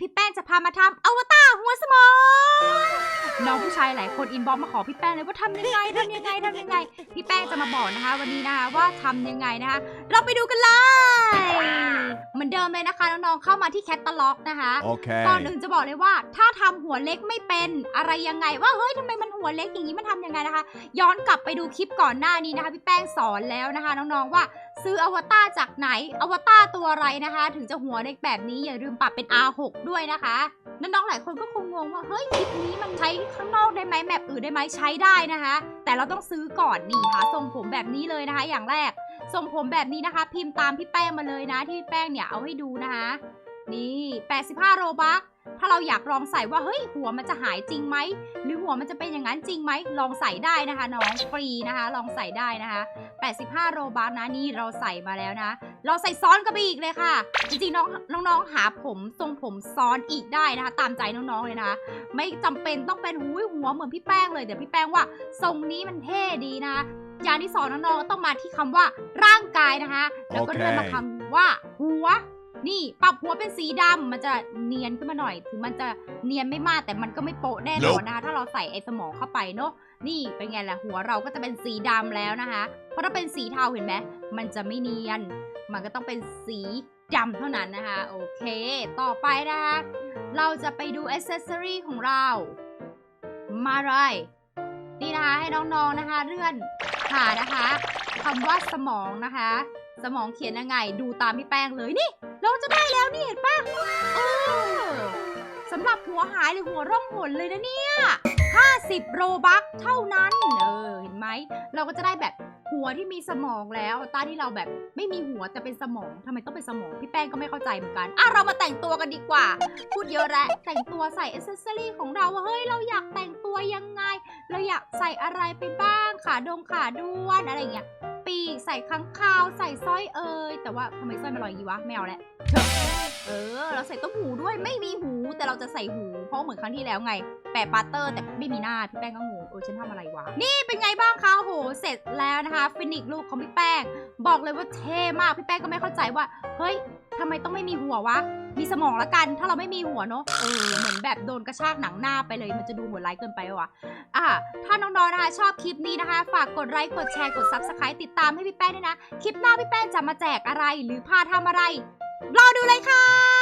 พี่แป้งจะพามาทำอวตารหัวสมอง น้องผู้ชายหลายคนอินบ็อกมาขอพี่แป้งเลยว่าทำยังไงทำยังไงทำยังไง พี่แป้งจะมาบอกนะคะ วันนี้นะคะว่าทำยังไงนะคะ เราไปดูกันเลย เหมือนเดิมเลยนะคะน้องๆเข้ามาที่แคตตาล็อกนะคะ Okay. ก่อนอื่นจะบอกเลยว่า ถ้าทำหัวเล็กไม่เป็นอะไรยังไง ว่าเฮ้ยทำไมมันหัวเล็กอย่างนี้มันทำยังไงนะคะ ย้อนกลับไปดูคลิปก่อนหน้านี้นะคะพี่แป้งสอนแล้วนะคะน้องๆว่าซื้ออวตารจากไหน อวตารตัวอะไรนะคะ ถึงจะหัวเล็กแบบนี้อย่าลืมปรับเป็น R6 ด้วยนะคะน้องๆหลายคนก็คงงงว่าเฮ้ยคลิปนี้มันใช้ข้างนอกได้ไหมแมปอื่นได้ไหมใช้ได้นะคะ แต่เราต้องซื้อก่อนนี่ค่ะทรงผมแบบนี้เลยนะคะ อย่างแรก ทรงผมแบบนี้นะคะ พิมพ์ตามพี่แป้งมาเลยนะ ที่พี่แป้งเนี่ยเอาให้ดูนะคะนี่ 85 โรบัคถ้าเราอยากลองใส่ว่าเฮ้ยหัวมันจะหายจริงไหมหรือหัวมันจะเป็นอย่างนั้นจริงไหมลองใส่ได้นะคะ น้องฟรีนะคะ ลองใส่ได้นะคะ 85 โรบัคนะนี่เราใส่มาแล้วนะ เราใส่ซ้อนกันไปอีกเลยค่ะ จริงๆน้องน้องๆหาผมทรงผมซ้อนอีกได้นะคะ ตามใจน้องๆเลยนะคะ ไม่จำเป็นต้องเป็นหูยหัวเหมือนพี่แป้งเลยเดี๋ยวพี่แป้งว่าทรงนี้มันเท่ดีนะ คะอย่างที่สอนน้องๆต้องมาที่คำว่าร่างกายนะคะ แล้วก็เลื่อนมาคำว่าหัว นี่ปรับหัวเป็นสีดำมันจะเนียนขึ้นมาหน่อย ถึงมันจะเนียนไม่มากแต่มันก็ไม่โปะแน่นอนนะคะถ้าเราใส่ไอ้สมองเข้าไปเนาะนี่เป็นไงล่ะหัวเราก็จะเป็นสีดำแล้วนะคะ เพราะถ้าเป็นสีเทาเห็นไหมมันจะไม่เนียน มันก็ต้องเป็นสีดำเท่านั้นนะคะ โอเค ต่อไปนะคะ เราจะไปดูอ c เซสซอรีของเรา มาเลยนี่นะคะให้น้องๆนะคะ เลื่อน หานะคะคำว่าสมองนะคะ สมองเขียนยังไง ดูตามพี่แป้งเลยนี่ เราจะได้แล้วนี่เห็นปะเออสำหรับหัวหายหรือหัวร่องหนเลยนะเนี่ย 50 โรบัคเท่านั้นเออเห็นไหม เราก็จะได้แบบหัวที่มีสมองแล้วตาที่เราแบบไม่มีหัวแต่เป็นสมองทำไมต้องเป็นสมองพี่แป้งก็ไม่เข้าใจเหมือนกันอะเรามาแต่งตัวกันดีกว่า พูดเยอะแล้วแต่งตัวใส่อ c เซอรี่ของเราเฮ้ยเราอยากแต่งตัวยังไง เราอยากใส่อะไรไปบ้าง ขาดงขาด้วนอะไรอย่างเงี้ยปีกใส่ค้างคาวใส่สร้อยเอ่ยแต่ว่าทำไมสร้อยมันลอยอย่างงี้วะไม่เอาแล้ว เออ เราใส่ต้มหูด้วยไม่มีหูแต่เราจะใส่หู เพราะเหมือนครั้งที่แล้วไง แปะปาเตอร์แต่ไม่มีหน้าพี่แป้งก็งงเออฉันทำอะไรวะ นี่เป็นไงบ้างคะโหเสร็จแล้วนะคะฟินิกลูกของพี่แป้ง บอกเลยว่าเท่มากพี่แป้งก็ไม่เข้าใจว่า เฮ้ยทำไมต้องไม่มีหัววะ มีสมองละกัน ถ้าเราไม่มีหัวเนอะเออ เหมือนแบบโดนกระชากหนังหน้าไปเลย มันจะดูหัวไร้ายเกินไปวะอะ ถ้าน้องๆนะคะ ชอบคลิปนี้นะคะ ฝากกดไลค์ กดแชร์ กด Subscribe ติดตามให้พี่แป้งด้วยนะ คลิปหน้าพี่แป้งจะมาแจกอะไร หรือพาทำอะไร รอดูเลยค่ะ